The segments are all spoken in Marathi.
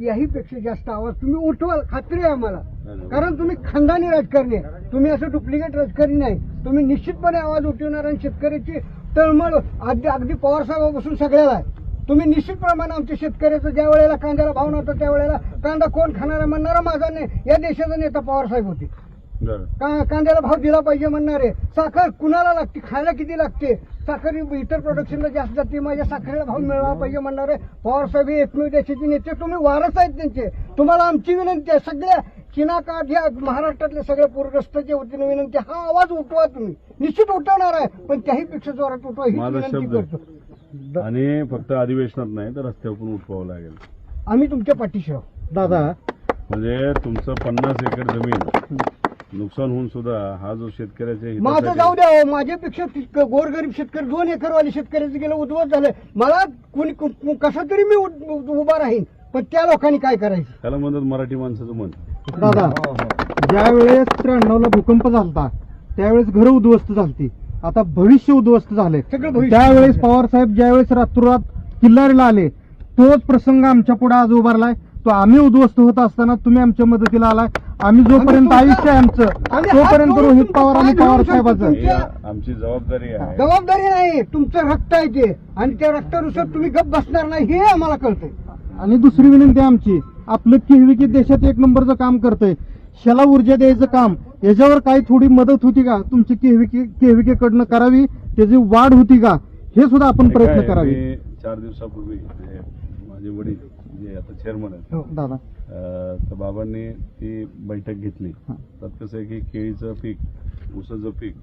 याही पेक्षा जास्त आवाज. तुम्ही उठवाल खात्री आहे आम्हाला. कारण तुम्ही खानदानी राजकारणी आहे. तुम्ही असं डुप्लिकेट राजकारणी नाही. तुम्ही निश्चितपणे आवाज उठवणार आणि शेतकऱ्याची तळमळ अगदी अगदी पवार साहेबापासून सगळ्याला आहे. तुम्ही निश्चित प्रमाणे आमच्या शेतकऱ्याचं ज्या वेळेला कांद्याला भाव नव्हता त्यावेळेला कांदा कोण खाणार आहे म्हणणारा माझा ने या देशाचा नेता पवार साहेब होते. का कांद्याला भाव दिला पाहिजे म्हणणारे. साखर कुणाला लागते? खायला किती लागते? साखर इतर प्रोडक्शनला जास्त जाते. माझ्या साखरेला भाव मिळाला पाहिजे म्हणणारे पवार साहेब हे एकमेव देशाचे नेते. तुम्ही वारस आहेत त्यांचे. तुम्हाला आमची विनंती आहे सगळ्या चिनाकाठ या महाराष्ट्रातल्या सगळ्या पूरग्रस्ताच्या वतीने विनंती. हा आवाज उठवा तुम्ही. निश्चित उठवणार आहे पण त्याही पेक्षा जोरात उठवा ही माझा विनंती शब्द. करतो. आणि फक्त अधिवेशनात नाही तर रस्त्यावर पण उठवावं लागेल. आम्ही तुमच्या पाठीशी आहोत. दादा. म्हणजे तुमचं पन्नास एकर जमीन नुकसान होऊन सुद्धा हा जो शेतकऱ्याच्या माझं हितासाठी- जाऊ द्या हो, माझ्यापेक्षा तितकं गोरगरीब शेतकरी दोन एकरवाले शेतकऱ्याचं गेलं उद्ध्वस्त झालं. मला कुणी कु- कसा तरी मी उभा राहीन पण त्या लोकांनी काय करायचं? त्याला म्हणतात मराठी माणसाचं मन. दादा ज्या वेळेस त्र्याण्णवला भूकंप झालता त्यावेळेस घर उद्ध्वस्त झालती. आता भविष्य उद्ध्वस्त झाले सगळं भविष्य त्यावेळेस पवार साहेब ज्यावेळेस रात्रोरात किल्लारीला आले तोच प्रसंग आमच्या पुढे आज उभारलाय. तो आम्ही उद्ध्वस्त होत असताना तुम्ही आमच्या मदतीला आलाय. आम्ही जोपर्यंत आयुष्य आहे आमचं तोपर्यंत रोहित पवार आणि पवार साहेबाचं. हे आमची जबाबदारी आहे. जबाबदारी नाही तुमचं रक्त आहे ते. आणि त्या रक्तानुसार तुम्ही गप बसणार नाही हे आम्हाला कळतंय. आणि दुसरी विनंती आमची आपलं केहविकी देशात एक नंबरचं काम करतंय. शेला ऊर्जा द्यायचं काम याच्यावर काही थोडी मदत होती का? तुमची केहविकी केहविकेकडनं करावी त्याची वाढ होती का? हे सुद्धा आपण प्रयत्न काय, करावे. मी चार दिवसापूर्वी माझे वडील जे आता चेअरमन आहेत. हो. दादा. अं, तर बाबांनी ती बैठक घेतली. त्यात कसं आहे की केळीचं पीक ऊसाचं पीक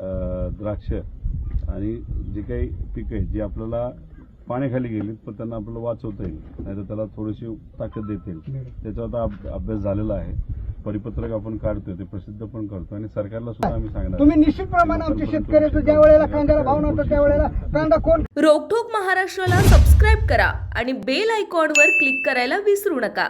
अं, द्राक्ष आणि जे काही पीक आहे जी आपल्याला पाण्याखाली गेलीत पण त्यांना आपल्याला वाचवता येईल. नाहीतर त्याला थोडीशी ताकद देता येईल. त्याचा आता अभ- अभ्यास झालेला आहे. परिपत्रक आपण काढतोय ते प्रसिद्ध पण करतो आणि सरकारला सुद्धा आम्ही सांगणार तुम्ही निश्चित प्रमाणे आमच्या शेतकऱ्याचं ज्या वेळेला कांद्याला भाव नव्हता त्यावेळेला कांदा कोण? रोकठोक महाराष्ट्राला सबस्क्राईब करा आणि बेल आयकॉनवर क्लिक करायला विसरू नका.